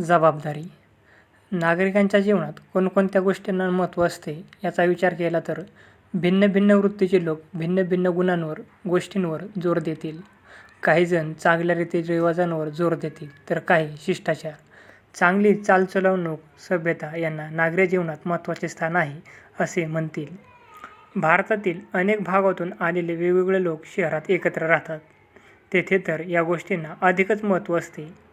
जबाबदारी. नागरिकांच्या जीवनात कोणकोणत्या गोष्टींना महत्त्व असते याचा विचार केला तर भिन्न भिन्न वृत्तीचे लोक भिन्न भिन्न गुणांवर गोष्टींवर जोर देतील. काहीजण चांगल्या रीतीचे रिवाजांवर जोर देतील तर काही शिष्टाचार. चांगली चालचलवणूक सभ्यता यांना नागरी जीवनात महत्त्वाचे स्थान आहे असे म्हणतील. भारतातील अनेक भागातून आलेले वेगवेगळे लोक शहरात एकत्र राहतात. तेथे तर या गोष्टींना अधिकच महत्त्व असते.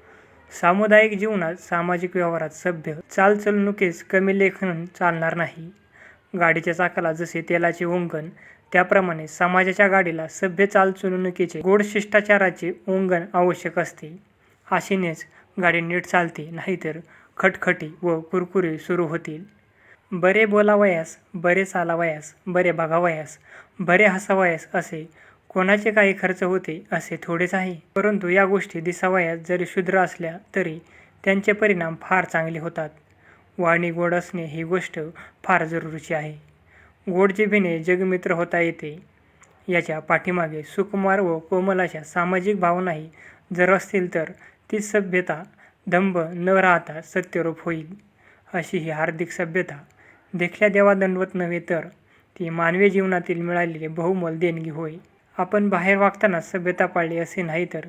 सामुदायिक जीवनात सामाजिक व्यवहारात सभ्य चालचलणुकीस कमी लेखन चालणार नाही. गाडीच्या चाकाला जसे तेलाचे ओंगण त्याप्रमाणे समाजाच्या गाडीला सभ्य चालचलणुकीचे गोड शिष्टाचाराचे ओंगण आवश्यक असते. आशेनेच गाडी नीट चालते नाहीतर खटखटी व कुरकुरे सुरू होतील. बरे बोलावयास बरे चालावयास बरे बघावयास बरे हसावयास असे कोणाचे काही खर्च होते असे थोडेच आहे. परंतु या गोष्टी दिसावयास जरी शुद्र असल्या तरी त्यांचे परिणाम फार चांगले होतात. वाणी गोड असणे ही गोष्ट फार जरुरीची आहे. गोड जिभेने जगमित्र होता येते. याच्या पाठीमागे सुकुमार व कोमलाच्या सामाजिक भावनाही जर असतील तर ती सभ्यता दंभ न राहता सत्यरूप होईल अशी ही हार्दिक सभ्यता देखल्या देवा दंडवत नव्हे तर ती मानवी जीवनातील मिळालेली बहुमोल देणगी होय. आपण बाहेर वागताना सभ्यता पाळली असे नाही तर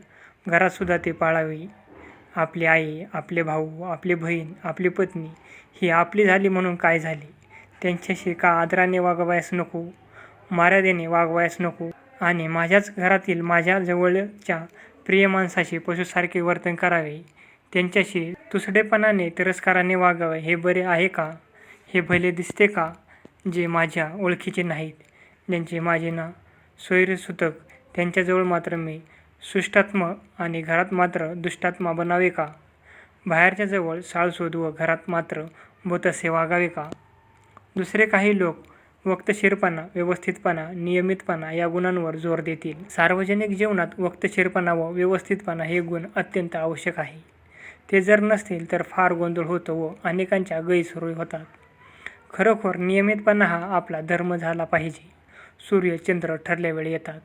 घरातसुद्धा ते पाळावी. आपली आई आपले भाऊ आपली बहीण आपली पत्नी ही आपली झाली म्हणून काय झाली? त्यांच्याशी का आदराने वागवायस नको? मर्यादेने वागवायस नको? आणि माझ्याच घरातील माझ्या जवळच्या प्रिय माणसाशी पशुसारखे वर्तन करावे? त्यांच्याशी तुसडेपणाने तिरस्काराने वागावे हे बरे आहे का? हे भले दिसते का? जे माझ्या ओळखीचे नाहीत. ज्यांचे माझे ना सोयरीसुतक. त्यांच्याजवळ मात्र मी. सुष्टात्म आणि घरात मात्र दुष्टात्मा बनावे का? बाहेरच्या जवळ साळसूद व घरात मात्र बोतसे वागावे का? दुसरे काही लोक वक्तशीरपणा व्यवस्थितपणा नियमितपणा या गुणांवर जोर देतील. सार्वजनिक जीवनात वक्तशीरपणा व व्यवस्थितपणा हे गुण अत्यंत आवश्यक आहे. ते जर नसतील तर फार गोंधळ होतो व अनेकांच्या गैरसोयी होतात. खरोखर नियमितपणा हा आपला धर्म झाला पाहिजे. सूर्य चंद्र ठरल्या वेळी येतात.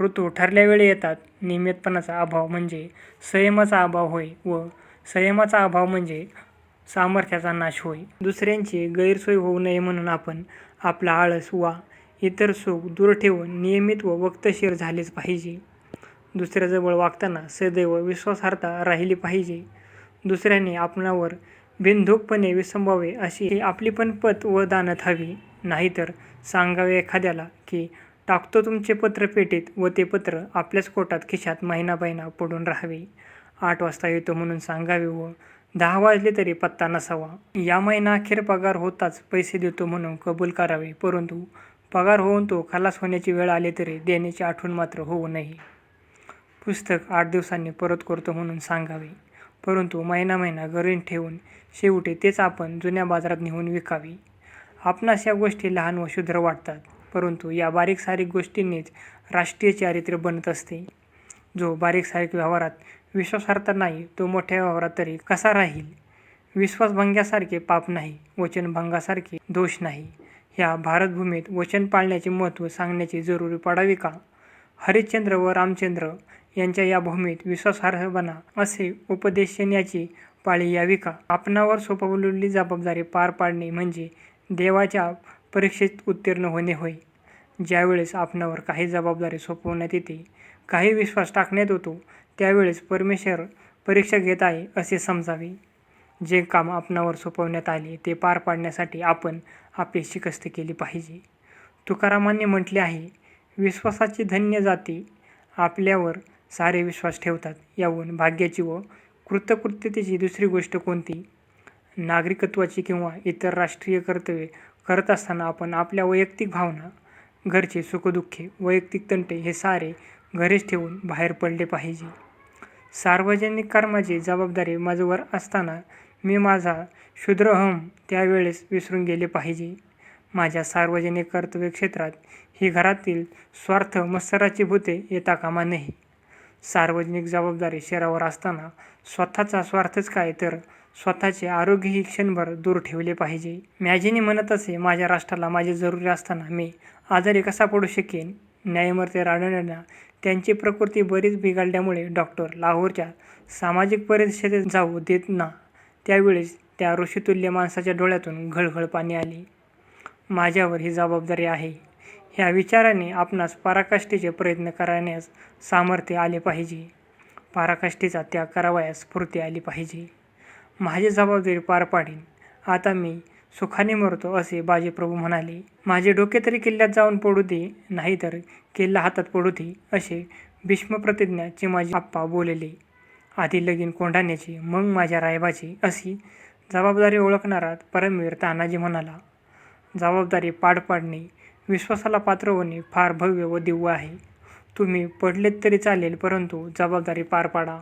ऋतू ठरल्या वेळी येतात. नियमितपणाचा अभाव म्हणजे संयमाचा अभाव होय व संयमाचा अभाव म्हणजे सामर्थ्याचा नाश होय. दुसऱ्यांची गैरसोय होऊ नये म्हणून आपण आपला आळस वा इतर सुख दूर ठेवून नियमित व वक्तशीर झालेच पाहिजे. दुसऱ्याजवळ वागताना सदैव विश्वासार्हता राहिली पाहिजे. दुसऱ्याने आपणावर बिनधोकपणे विसंबावे अशी आपली पण पत व दानत हवी. नाहीतर सांगावे एखाद्याला की टाकतो तुमचे पत्र पेटीत व ते पत्र आपल्याच कोटात खिशात महिना महिना पडून राहावे. आठ वाजता येतो म्हणून सांगावे व दहा वाजले तरी पत्ता नसावा. या महिना अखेर पगार होताच पैसे देतो म्हणून कबूल करावे परंतु पगार होऊन तो खलास होण्याची वेळ आली तरी देण्याची आठवण मात्र होऊ नये. पुस्तक आठ दिवसांनी परत करतो म्हणून सांगावे परंतु महिना महिना घरी ठेवून शेवटी तेच आपण जुन्या बाजारात नेऊन विकावी. आपणास या गोष्टी लहान व शुद्र वाटतात. परंतु या बारीक सारीक गोष्टींनीच राष्ट्रीय चारित्र्य बनत असते. जो बारीक सारीक व्यवहारात विश्वासार्हता नाही तो मोठ्या व्यवहारात तरी कसा राहील? विश्वासभंग्यासारखे पाप नाही वचनभंगासारखे दोष नाही. ह्या भारतभूमीत वचन पाळण्याचे महत्त्व सांगण्याची जरुरी पडावी का? हरिश्चंद्र व रामचंद्र यांच्या या भूमीत विश्वासार्ह बना असे उपदेशण्याची पाळी यावी का? आपणावर सोपवलेली जबाबदारी पार पाडणे म्हणजे देवाच्या परीक्षेत उत्तीर्ण होणे होय. ज्यावेळेस आपणावर काही जबाबदारी सोपवण्यात येते काही विश्वास टाकण्यात येतो त्यावेळेस परमेश्वर परीक्षा घेत आहे असे समजावे. जे काम आपणावर सोपवण्यात आले ते पार पाडण्यासाठी आपण आपली शिकस्त केली पाहिजे. तुकारामांनी म्हटले आहे विश्वासाची धन्य जाती आपल्यावर सारे विश्वास ठेवतात. याहून भाग्याची व कृतकृत्यतेची दुसरी गोष्ट कोणती? नागरिकत्वाची किंवा इतर राष्ट्रीय कर्तव्ये करत असताना आपण आपल्या वैयक्तिक भावना घरचे सुखदुःखे वैयक्तिक तंटे हे सारे घरीच ठेवून बाहेर पडले पाहिजे. सार्वजनिक कर्माची जबाबदारी माझ्यावर असताना मी माझा क्षुद्रहम त्यावेळेस विसरून गेले पाहिजे. माझ्या सार्वजनिक कर्तव्य क्षेत्रात ही घरातील स्वार्थ मत्सराची भूते येता कामा नाही सार्वजनिक जबाबदारी शहरावर असताना स्वतःचा स्वार्थच काय तर स्वतःचे आरोग्यही क्षणभर दूर ठेवले पाहिजे मॅजिनी म्हणत असे माझ्या राष्ट्राला माझी जरुरी असताना मी आजारी कसा पडू शकेन न्यायमूर्ती राणेंना त्यांची प्रकृती बरीच बिघडल्यामुळे डॉक्टर लाहोरच्या सामाजिक परिषदेत जाऊ देत ना त्यावेळेस त्या ऋषितुल्य माणसाच्या डोळ्यातून घळघळ पाणी आले. माझ्यावर ही जबाबदारी आहे. ह्या विचाराने आपणास पराकाष्ठेचे प्रयत्न करण्यास सामर्थ्य आले पाहिजे. पराकाष्ठेचा त्याग करावयास स्फूर्ती आली पाहिजे. माझी जबाबदारी पार पाडीन. आता मी सुखाने मरतो असे बाजीप्रभू म्हणाले. माझे डोके तरी किल्ल्यात जाऊन पडू दे नाहीतर किल्ला हातात पडू दे असे भीष्मप्रतिज्ञा चिमाजी आप्पा बोलले. आधी लगीन कोंढाण्याची मग माझ्या रायबाची अशी जबाबदारी ओळखणारा परमवीर तानाजी म्हणाला. जबाबदारी पार पाडणे, विश्वासाला पात्र होणे फार भव्य व दिव्य आहे. तुम्ही पडलेत तरी चालेल परंतु जबाबदारी पार पाडा.